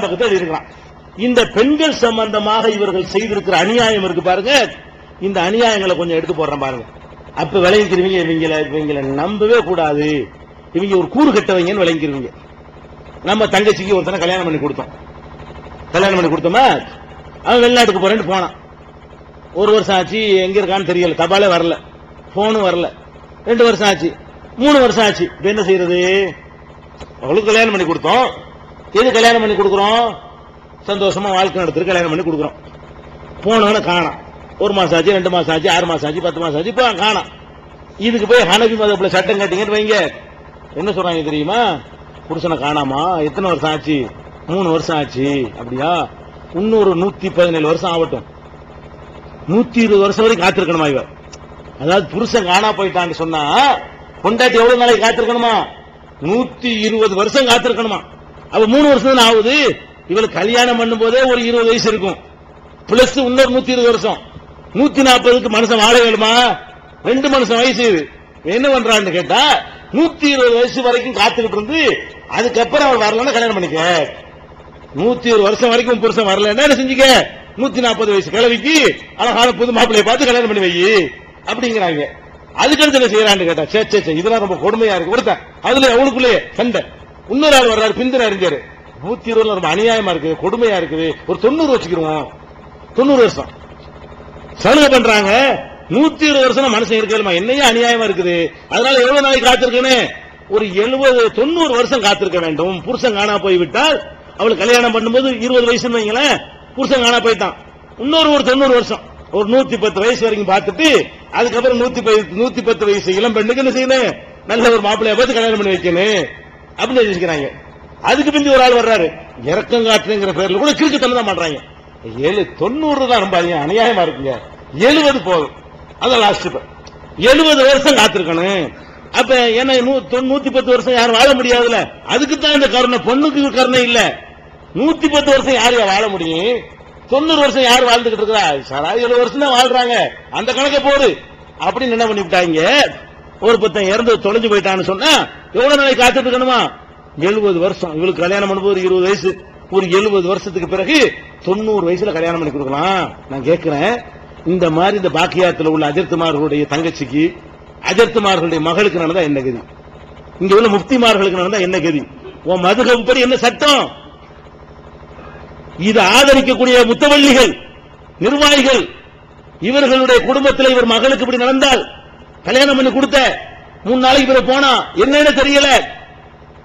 பக்கத்தில் எழுதியிருக்கிறான் இந்த பெண்கள் சம்பந்தமாக இவர்கள் செய்திருக்கிற அநியாயம் இருக்கு பாருங்க. இந்த அநியாயங்களை கொஞ்சம் எடுத்து போடுறேன் பாருங்க. அப்ப விளங்கிக்கிறவங்க இவங்களை இவங்களை நம்பவே கூடாது. இவங்க ஒரு கூறு கட்டவங்கன்னு விளங்கிக்கிறவங்க. நம்ம தங்கச்சிக்கு ஒருத்தனை கல்யாணம் பண்ணி கொடுத்தோம். கல்யாணம் பண்ணி கொடுத்தோமா? அவன் வெளிநாட்டுக்கு போறேன்னு போனான். ஒரு வருஷம் ஆச்சு எங்க இருக்கான்னு தெரியல. தபாலே வரல. போனும் வரல. ரெண்டு வருஷம் ஆச்சு. மூணு வருஷம் ஆச்சு. என்ன செய்யறது? அவளுக்கு கல்யாணம் பண்ணி கொடுத்தோம். எது கல்யாணம் பண்ணி கொடுக்குறோம்? சந்தோஷமா வாழ்க்கை நடத்துறது கல்யாணம் பண்ணி கொடுக்குறோம். போனவன காணாம். ஒரு மாசம் ஆச்சு ரெண்டு மாசம் ஆச்சு ஆறு மாசம் ஆச்சு பத்து மாசம் ஆச்சு இப்போ காணாம். இதுக்கு போய் ஹனபி மதப்பில் சட்டம் கட்டிங்கன்னு வைங்க. என்ன சொல்றாங்க தெரியுமா? புருஷனை காணாமா? எத்தனை வருஷம் ஆச்சு? மூணு வருஷம் ஆச்சு. அப்படியா? இன்னொரு நூத்தி பதினேழு வருஷம் ஆகட்டும். நூத்தி இருபது வருஷம் வரைக்கும் காத்திருக்கணுமா இவ? அதாவது புருஷன் காணா போயிட்டான்னு சொன்னா பொண்டாட்டி எவ்வளவு நாளைக்கு காத்திருக்கணுமா? நூத்தி இருபது வருஷம் காத்திருக்கணுமா? அப்ப மூணு வருஷம் தானே ஆகுது? இவளுக்கு கல்யாணம் பண்ணும் போதே ஒரு இருபது வயசு இருக்கும். பிளஸ் இன்னொரு நூத்தி இருபது வருஷம். நூத்தி நாற்பதுக்கு மனுஷன் வாழ வேணுமா ரெண்டு மனுஷன் வயசு. இது என்ன பண்றான்னு கேட்டா நூத்தி இருபது வயசு வரைக்கும் காத்துக்கிட்டு இருந்து அதுக்கப்புறம் அவள் வரலன்னா கல்யாணம் பண்ணிக்க. நூத்தி ஒரு வருஷம் வரைக்கும் புருஷன் வரல. என்ன செஞ்சுக்க? நூத்தி நாற்பது வயசு கிழவிக்கு அழகான புது மாப்பிள்ளைய பார்த்து கல்யாணம் பண்ணி வை. அப்படிங்கிறாங்க. அதுக்கடுத்து என்ன செய்யறான்னு கேட்டா சே சே சே இதெல்லாம் ரொம்ப கொடுமையா இருக்கு. ஒருத்தன் அதுல அவனுக்குள்ளேயே சண்டை. இன்னொரு ஆள் வர்றாரு பிந்தின அறிஞர். நூத்தி இருபதுல ரொம்ப அநியாயமா இருக்குது கொடுமையா இருக்குது. ஒரு தொண்ணூறு வச்சுக்கிருவோம். தொண்ணூறு வருஷம். சலுகை பண்றாங்க. நூத்தி இருபது வருஷம் மனுஷன் இருக்கலாமா என்னையே அநியாயமா இருக்குது. அதனால எவ்வளவு நாளைக்கு காத்திருக்கேன்னு? ஒரு எழுபது தொண்ணூறு வருஷம் காத்திருக்க வேண்டும். புருஷன் காணா போய் விட்டால் அவளுக்கு கல்யாணம் பண்ணும்போது இருபது வயசுன்னு வைங்களேன் புருஷன் காணா போயிட்டான். இன்னொரு ஒரு தொண்ணூறு வருஷம். ஒரு நூத்தி பத்து வயசு வரைக்கும் பார்த்துட்டு அதுக்கப்புறம் நூத்தி நூத்தி பத்து வயசு இளம் பெண்ணுக்கு என்ன செய்யணும்? நல்ல ஒரு மாப்பிள்ளைய பார்த்து கல்யாணம் பண்ணி வைக்கணும். அப்படின்னு யோசிக்கிறாங்க அதுக்கு பிந்தி ஒரு ஆள் வர்றாரு. இறக்கம் காட்டுங்கிற பேர்ல கூட கிறுக்குத்தனம் தான் பண்றாங்க. ஏழு தொண்ணூறு தான் ரொம்ப அதிகம் அநியாயமா இருக்குங்க. எழுபது போதும். அதான் லாஸ்ட் இப்ப. எழுபது வருஷம் காத்திருக்கணும். அப்ப என்ன நூத்தி பத்து வருஷம் யாரும் வாழ முடியாதுல அதுக்கு தான் இந்த கருணை. பொண்ணுக்கு கருணை இல்ல. நூத்தி பத்து வருஷம் யாரு வாழ முடியும்? தொண்ணூறு வருஷம் யார் வாழ்ந்துகிட்டு இருக்கிறா சரா ஏழு வருஷம் தான் வாழ்றாங்க. அந்த கணக்கை போடு. அப்படின்னு என்ன பண்ணிவிட்டாங்க? ஒரு பத்தன் இறந்து தொலைஞ்சு போயிட்டான்னு சொன்னா எவ்வளவு நாளைக்கு காத்துட்டு இருக்கணுமா எழுபது வருஷம். இவளுக்கு கல்யாணம் பண்ணும்போது இருபது வயசு. ஒரு எழுபது வருஷத்துக்கு பிறகு தொண்ணூறு வயசுல கல்யாணம் பண்ணி கொடுக்கலாம். நான் கேட்கிறேன் இந்த மாதிரி இந்த பாக்கியாத்துல உள்ள அஜர்த்துமார்களுடைய தங்கச்சிக்கு அஜர்த்துமார்களுடைய மகளுக்கு நடந்தா என்ன கதி? இங்க உள்ள முப்திமார்களுக்கு நடந்தா என்ன கதி? உன் மதுகப்படி என்ன சட்டம்? இது ஆதரிக்கக்கூடிய முத்தவள்ளிகள் நிர்வாகிகள் இவர்களுடைய குடும்பத்தில் இவர் மகளுக்கு இப்படி நடந்தால் கல்யாணம் பண்ணி கொடுத்த. மூணு நாளைக்கு பிறகு போனா என்னன்னு தெரியல.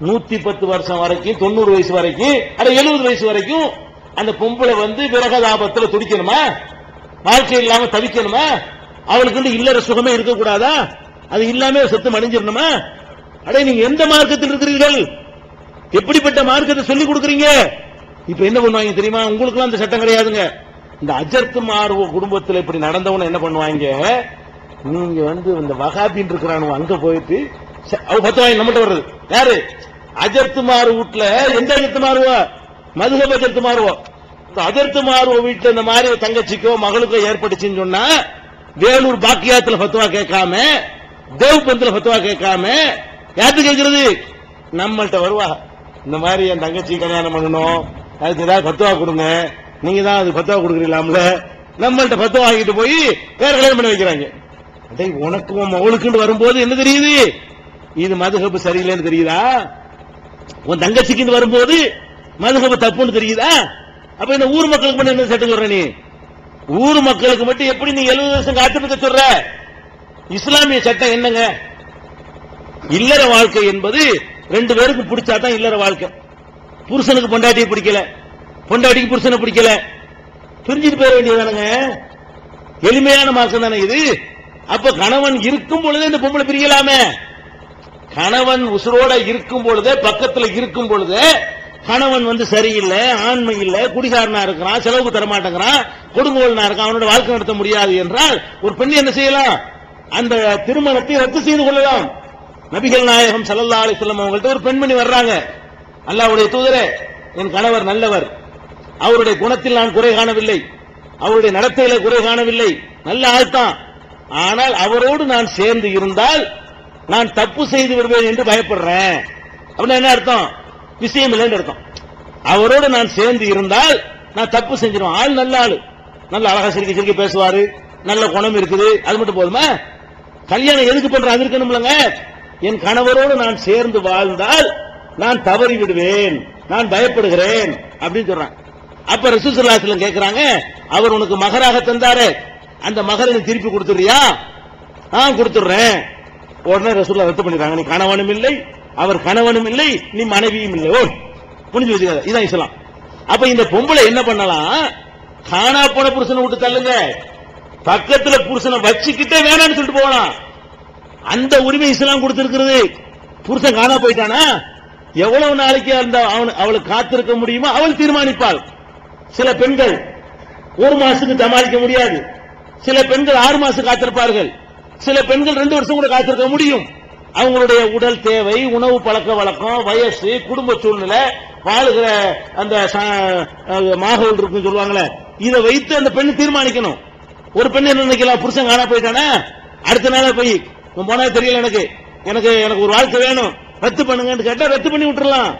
நூத்தி பத்து வருஷம் வரைக்கும் தொண்ணூறு வயசு வரைக்கும் அட எழுபது வயசு வரைக்கும் அந்த பொம்பளை வந்து விரகதாபத்துல துடிக்கணுமா? வாழ்க்கை இல்லாம தவிக்கணுமா? அவளுக்கு வந்து இல்லற சுகமே இருக்கக்கூடாதா? அது இல்லாம செத்து மணிஞ்சிடணுமா அடே நீங்க எந்த மார்க்கத்தில் இருக்கிறீர்கள்? எப்படிப்பட்ட மார்க்கத்தை சொல்லி கொடுக்குறீங்க? இப்ப என்ன பண்ணுவாங்க தெரியுமா? உங்களுக்கு அந்த சட்டம் கிடையாதுங்க. இந்த அஜர்த்து மார்வ குடும்பத்தில் இப்படி நடந்தவன என்ன பண்ணுவாங்க? நீங்க வந்து இந்த வகாபின் இருக்கிறானுவ அங்க போயிட்டு அவ பத்து வாங்கி நம்மகிட்ட வர்றது. யாரு? அஜர்த்து மாறு வீட்டுல எந்த அஜர்த்து மாறுவோ மதுகப் அஜர்த்து மாறுவோம் அஜர்த்து மாறுவ வீட்டுல இந்த மாதிரி தங்கச்சிக்கோ மகளுக்கோ ஏற்பட்டுச்சுன்னு சொன்னா வேலூர் பாக்கியாத்துல பத்துவா கேட்காம தேவ் தேவ்பந்தில பத்துவா கேட்காம யார்த்து கேட்கறது? நம்மள்கிட்ட வருவா. இந்த மாதிரி என் தங்கச்சி கல்யாணம் பண்ணணும். அதுக்கு ஏதாவது பத்துவா கொடுங்க. நீங்க தான் அது பத்துவா கொடுக்குறீங்களாம்ல. நம்மள்ட்ட பத்துவா வாங்கிட்டு போய் வேற கல்யாணம் பண்ணி வைக்கிறாங்க. அடே உனக்கு உன் மகளுக்குன்னு வரும்போது என்ன தெரியுது? இது மதுகப்பு சரியில்லைன்னு தெரியுதா? உன் தங்கச்சிக்கு வரும்போது மதுகப்பு தப்புன்னு தெரியுதா? அப்ப இந்த ஊர் மக்களுக்கு மட்டும் என்ன சட்டம் சொல்ற நீ? ஊர் மக்களுக்கு மட்டும் எப்படி நீ எழுபது வருஷம் காத்திருக்க சொல்ற? இஸ்லாமிய சட்டம் என்னங்க? இல்லற வாழ்க்கை என்பது ரெண்டு பேருக்கு பிடிச்சாதான் இல்லற வாழ்க்கை. புருஷனுக்கு பொண்டாட்டியை பிடிக்கல. பொண்டாட்டிக்கு புருஷனை பிடிக்கல. பிரிஞ்சுட்டு போயிட வேண்டியதானுங்க எளிமையான மார்க்கம் தானே இது. அப்ப கணவன் இருக்கும் பொழுதே இந்த பொம்பளை பிரியலாமே? கணவன் உசுரோட இருக்கும் பொழுதே பக்கத்துல இருக்கும் பொழுதே கணவன் வந்து சரியில்லை ஆண்மை இல்லை குடிகாரனா இருக்கிறான் செலவுக்கு தர மாட்டேங்கிறான் கொடுங்கோலனா இருக்கான் அவனோட வாழ்க்கை நடத்த முடியாது என்றால் ஒரு பெண் என்ன செய்யலாம்? அந்த திருமணத்தை ரத்து செய்து கொள்ளலாம். நபிகள் நாயகம் ஸல்லல்லாஹு அலைஹி அவங்கள்ட்ட ஒரு பெண்மணி வர்றாங்க. அல்லாவுடைய தூதரே என் கணவர் நல்லவர். அவருடைய குணத்தில் நான் குறை காணவில்லை. அவருடைய நடத்தையில குறை காணவில்லை. நல்ல ஆள்தான். ஆனால் அவரோடு நான் சேர்ந்து இருந்தால் நான் தப்பு செய்து விடுவேன் என்று பயப்படுறேன். அப்படின்னா என்ன அர்த்தம்? விஷயம் இல்லைன்னு அர்த்தம். அவரோடு நான் சேர்ந்து இருந்தால் நான் தப்பு செஞ்சிருவேன். ஆள் நல்ல ஆள். நல்ல அழகா சிரிக்க சிரிக்க பேசுவாரு. நல்ல குணம் இருக்குது. அது மட்டும் போதுமா? கல்யாணம் எதுக்கு பண்ற அது இருக்கணும்லங்க என் கணவரோடு நான் சேர்ந்து வாழ்ந்தால் நான் தவறி விடுவேன். நான் பயப்படுகிறேன் அப்படின்னு சொல்றான். அப்ப ரசூசல்லாஸ்லம் கேட்கிறாங்க அவர் உனக்கு மகராக தந்தாரு. அந்த மகரை திருப்பி கொடுத்துறியா ஆ கொடுத்துடுறேன். உடனே ரசூல்லா ரத்து பண்ணிடுறாங்க. நீ கணவனும் இல்லை அவர் கணவனும் இல்லை நீ மனைவியும் இல்லை. ஓ புரிஞ்சு வச்சுக்காத. இதான் இஸ்லாம். அப்ப இந்த பொம்பளை என்ன பண்ணலாம்? காணா போன புருஷனை விட்டு தள்ளுங்க. பக்கத்துல புருஷனை வச்சுக்கிட்டே வேணாம்னு சொல்லிட்டு போகலாம். அந்த உரிமை இஸ்லாம் கொடுத்திருக்கிறது. புருஷன் காணா போயிட்டானா? எவ்வளவு நாளைக்கு அந்த அவன் அவளுக்கு காத்திருக்க முடியுமோ அவள் தீர்மானிப்பாள். சில பெண்கள் ஒரு மாசத்துக்கு சமாளிக்க முடியாது. சில பெண்கள் ஆறு மாசம் காத்திருப்பார்கள். சில பெண்கள் ரெண்டு வருஷம் கூட காத்திருக்க முடியும். அவங்களுடைய உடல் தேவை உணவு பழக்க வழக்கம் வயசு குடும்ப சூழ்நிலை வாழுகிற அந்த மாகவல் இருக்குன்னு சொல்லுவாங்களே இதை வைத்து அந்த பெண் தீர்மானிக்கணும். ஒரு பெண் என்ன நினைக்கலாம்? புருஷன் காணா போயிட்டானா? அடுத்த நாளே போய் போனா தெரியல எனக்கு. எனக்கு எனக்கு ஒரு வாழ்க்கை வேணும். ரத்து பண்ணுங்கன்னு கேட்டா ரத்து பண்ணி விட்டுறலாம்.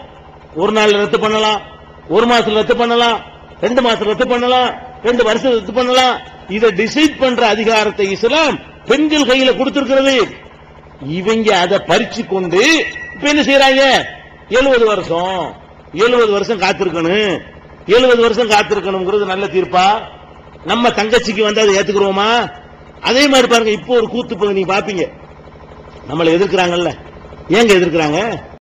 ஒரு நாள் ரத்து பண்ணலாம். ஒரு மாசத்துல ரத்து பண்ணலாம். ரெண்டு மாசத்துல ரத்து பண்ணலாம். ரெண்டு வருஷம் ரத்து பண்ணலாம். இதை டிசைட் பண்ற அதிகாரத்தை இஸ்லாம் பெண்கள் கையில கொடுத்திருக்கிறது. இவங்க அதை பறிச்சு கொண்டு இப்ப என்ன செய்யறாங்க எழுபது வருஷம். எழுபது வருஷம் காத்திருக்கணும். எழுபது வருஷம் காத்திருக்கணுங்கிறது நல்ல தீர்ப்பா? நம்ம தங்கச்சிக்கு வந்து அதை ஏத்துக்கிறோமா? அதே மாதிரி பாருங்க இப்போ ஒரு கூத்து போகுது நீங்க பாப்பீங்க. நம்மளை எதிர்க்கிறாங்கல்ல. ஏங்க எதிர்க்கிறாங்க?